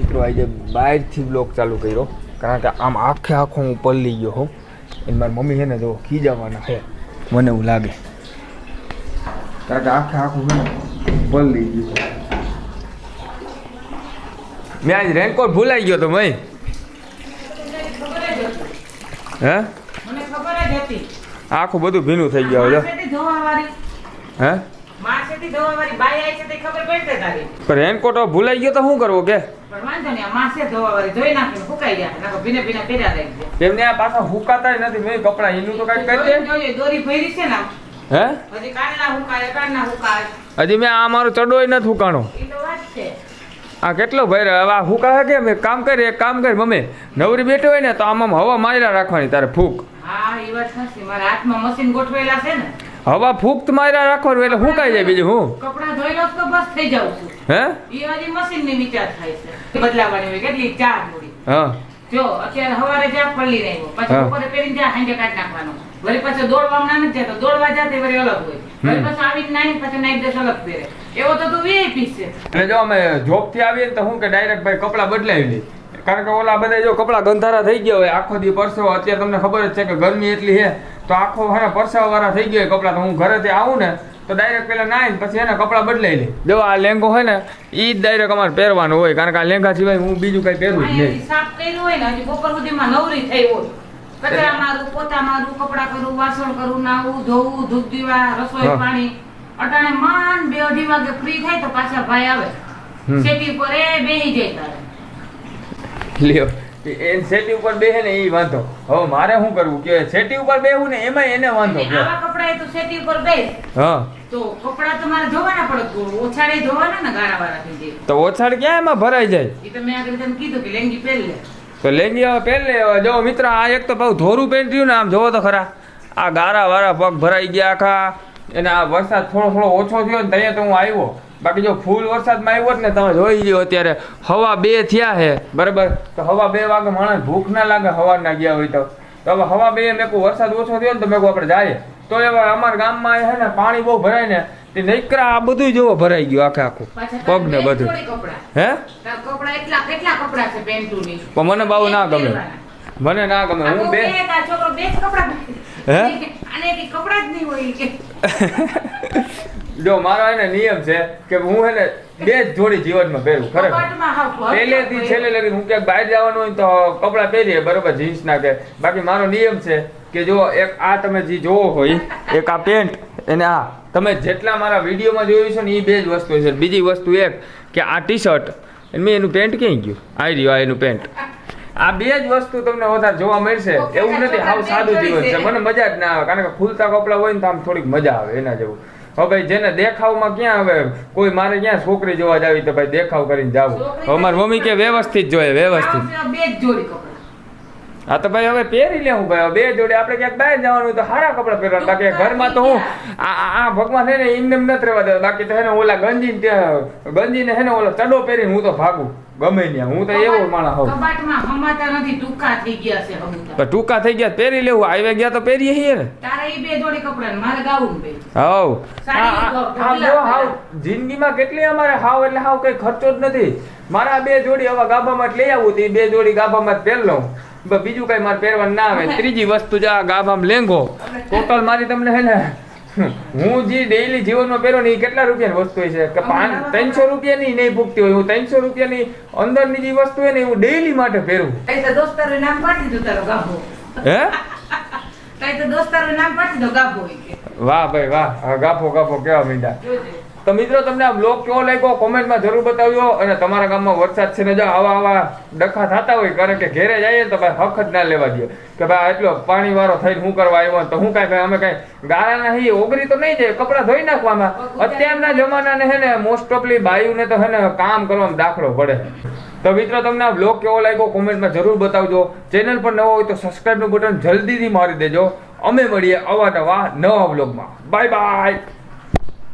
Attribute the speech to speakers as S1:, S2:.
S1: મિત્રો આજે બહારથી બ્લોક ચાલુ કર્યો. કારણ કે આમ આખે આખો હું પલળી ગયો હોઉં એ મારી મમ્મી છે ને જો ખીજાવાના છે. મને એવું લાગે. કારણ કે આખે આખું છે ને પલળી ગયું મેં આજ રેનકોટ ભૂલાઈ ગયો તો ભાઈ. હે? આખું બધું ભીનું થઈ ગયું હવે
S2: માસેથી ધોવાવાળી
S1: હે
S2: બાઈ આવી છે તે ખબર પડશે તારી.
S1: રેનકોટ ભૂલાઈ ગયો તો શું કરવો કે?
S2: પણ વાંધો નહીં આ નાખીને ગયા. ભીને ભીને પહેર્યા
S1: પાછા હુકાતા નથી મેં કપડા એનું તો કાંઈક કરી દે.
S2: દોરી ભરી છે ને
S1: હે?
S2: હજી કાલના હુકાય કાલના હુકાય.
S1: હજી મેં આ મારો ચડોય નથી હુકાણો.
S2: એ તો વાત છે.
S1: આ કેટલો ભાઈ હવે આ ફૂકા કેમ? એક કામ કરી એક કામ કરી. મમ્મી નવરી બેઠી હોય ને તો આમ આમ હવા માર્યા રાખવાની તારે ફૂક.
S2: હા એ વાત સાચી. મારા હાથમાં મશીન ગોઠવેલા છે ને.
S1: હવા ફૂક માર્યા રાખવાનું એટલે હુકાઈ જાય બીજું હું?
S2: કપડા ધોઈ લો તો બસ થઈ જાઉં છું.
S1: હે?
S2: એ હજી મશીનની વિચાર થાય છે. બદલાવાની હોય કેટલી ચાર જોડી
S1: હા.
S2: જો અત્યારે સવારે જ્યાં પલ્લી રહ્યો પછી. બપોરે પહેરીને જ્યાં હાંજે કાઢ નાખવાનો. વળી પાછો દોડવા ના નથી જતો દોડવા જાતે વળી અલગ હોય. વળી. પાછો આવીને નાઈ પછી નાઈ ડ્રેસ અલગ પહેરે. એવો તો તું વીઆઈપી છે.
S1: એટલે જો અમે જોબથી આવીએ ને તો હું કે ડાયરેક્ટ ભાઈ કપડા બદલાવી લઈ. કારણ કે ઓલા બધા જો કપડા ગંધારા થઈ ગયા હોય આખો દી પરસેવો અત્યારે તમને ખબર જ છે કે ગરમી એટલી છે. તો આખો હે પરસેવા વાળા થઈ ગયા કપડાં. તો હું ઘરેથી આવું ને તો ડાયરેક્ટ પેલા નાઈને પછી એને કપડાં બદલાઈ લે. જો આ લેંગો હોય ને એ જ ડાયરેક્ટ અમારે પહેરવાનો હોય. કારણ કે આ લેંગા સિવાય હું બીજું કઈ પહેરું જ નહીં.
S2: સાફ કર્યું હોય ને હજી બપોર સુધીમાં નવરી થઈ હોય. કચરા મારું પોતા મારું કપડાં કરું વાસણ કરું નાવું ધોવું ધૂપ દીવા રસોઈ પાણી. અટાણે માન બે અઢી વાગે ફ્રી થાય તો પાછા ભાઈ આવે. સેટી પર એ બેહી જાય તારે.
S1: લ્યો. એ સેટી ઉપર બેહે ને એ વાંધો. હવે મારે શું કરવું? કે સેટી ઉપર બેહું ને એમાં એને વાંધો
S2: આવા કપડા તો સેટી ઉપર બેસ.
S1: હા.
S2: તો કપડા તમારે ધોવાના પડે. ઓછાડે ધોવાના ને ગારા વાળા થઈ જાય
S1: તો ઓછાડ ક્યાં એમાં ભરાઈ જાય?
S2: એ તો મેં આગળ તમને કીધું કે લેંગી પહેર લે.
S1: તો લેંગી હવે પહેરી લે. જો મિત્ર આ એક તો બહુ ધોરું પહેરી રહ્યું ને આમ જોવો તો ખરા. આ ગારા વાળા પગ ભરાઈ ગયા આખા. એને આ વરસાદ થોડો થોડો ઓછો થયો ને ત્યાં તો હું આવ્યો. બાકી જો ફૂલ વરસાદમાં આવ્યો ને તમે જોઈ લ્યો અત્યારે હવા બે થયા છે બરાબર? તો હવા બે વાગે માણસ ભૂખ ના લાગે હવાના ગયા હોય તો. તો હવે હવા બે મેં કહું વરસાદ ઓછો થયો ને તો મેં કહું આપણે જાય. તો એવા અમારા ગામમાં છે ને પાણી બહુ ભરાય ને તે નૈકરા આ બધું જોવો ભરાઈ ગયું આખે આખું. પગ ને બધું. હે? પણ મને બહુ ના ગમે. મને ના ગમે. હું બે હે?
S2: જ
S1: મારો એને નિયમ છે કે હું એને બે જ જોડી જીવનમાં પહેરું ખરેખર. પહેલેથી છેલ્લે લગી હું ક્યાંક બહાર જવાનું હોય તો કપડાં પહેરીએ બરોબર જીન્સ ના કે. બાકી મારો નિયમ છે કે જો એક આ તમે જે જોવો હોય એક આ પેન્ટ અને આ તમે જેટલા મારા વિડીયોમાં જોયું છે ને એ બે જ વસ્તુ છે. બીજી વસ્તુ એક કે આ ટી શર્ટ મેં એનું પેન્ટ ક્યાંય ગયું? આવી રહ્યું આ એનું પેન્ટ. આ બે જ વસ્તુ તમને વધારે જોવા મળશે. એવું નથી હાવ સાદું જીવન છે. મને મજા જ ના આવે કારણ કે ખુલતા કપડાં હોય ને તો આમ થોડીક મજા આવે એના જેવું. હવે ભાઈ જેને દેખાવમાં ક્યાં આવે કોઈ મારે ક્યાં છોકરી જોવા જાવી તો ભાઈ દેખાવ કરીને જાવું. અમારી મમ્મી કે વ્યવસ્થિત જોઈએ વ્યવસ્થિત.
S2: બે જ જોડી કપડાં
S1: હા તો ભાઈ હવે પહેરી લેવું ભાઈ. બે જોડે આપણે ક્યાંક બહાર જવાનું તો સારા કપડાં પહેરવા બાકી ઘરમાં તો હું આ ભગવાન છે ને એમને એમ નથી રહેવા દેવા. બાકી તો હે ને ઓલા ગંજી ગંજીને હે ને ઓલો ચડો પહેરીને હું તો ભાગું. ગમે ત્યાં. હું તો એવો માણસ હોઉં.
S2: કબાટમાં હમાતા નથી ટૂંકા થઈ ગયા છે હમુતા
S1: ટૂંકા થઈ ગયા તો પહેરી લેવું. આવી ગયા તો પહેરીએ છીએ ને.
S2: તારા ઈ બે જોડી કપડાં મારે ગાવું બે
S1: હાવ.
S2: તો
S1: હાવ જિંદગીમાં કેટલી અમારે હાવ એટલે હાવ કઈ ખર્ચો જ નથી. મારા બે જોડી હવે ગાભામાં જ લઈ આવું તો બે જોડી ગાભામાં જ પહેરી લઉં. બીજું કઈ મારે પહેરવાનું ના આવે. ત્રીજી વસ્તુ જ આ ગાભામાં લેંગો. ટોટલ મારી તમને હે ને હું જે ડેઈલી જીવનમાં પહેરો ને એ કેટલા રૂપિયાની વસ્તુ હોય છે? કે પાંચ ત્રણસો રૂપિયાની નહીં ભૂગતી હોય. હું ત્રણસો રૂપિયાની અંદરની જે વસ્તુ હોય ને હું ડેઈલી માટે પહેરું. હે? વાહ ભાઈ વાહ. ગાફો ગાફો કેવા મીંડા. તો મિત્રો તમને આ બ્લોગ કેવો લાગ્યો? કોમેન્ટમાં જરૂર બતાવ્યો અને તમારા ગામમાં વરસાદ છે ને જો આવા આવા ડખા થતા હોય કારણ કે ઘેરે જઈએ તો ભાઈ હક જ ના લેવા દે. કે ભાઈ એટલો પાણી વાળો થઈને હું કરવા આવ્યો તો હું કાંઈ ભાઈ અમે કાંઈ ગાળાના હી ઓગરી તો નહીં જાય કપડાં ધોઈ નાખવામાં. અત્યારના જમાનાને હે ને મોસ્ટ ઓફલી બાયુને તો હે ને કામ કરવામાં દાખલો પડે. તો મિત્રો તમને આ બ્લોગ કેવો લાગ્યો? કોમેન્ટમાં જરૂર બતાવજો. ચેનલ પર નવો હોય તો સબસ્ક્રાઈબનું બટન જલ્દીથી મારી દેજો. અમે મળીએ અવા નવા બ્લોગમાં બાય બાય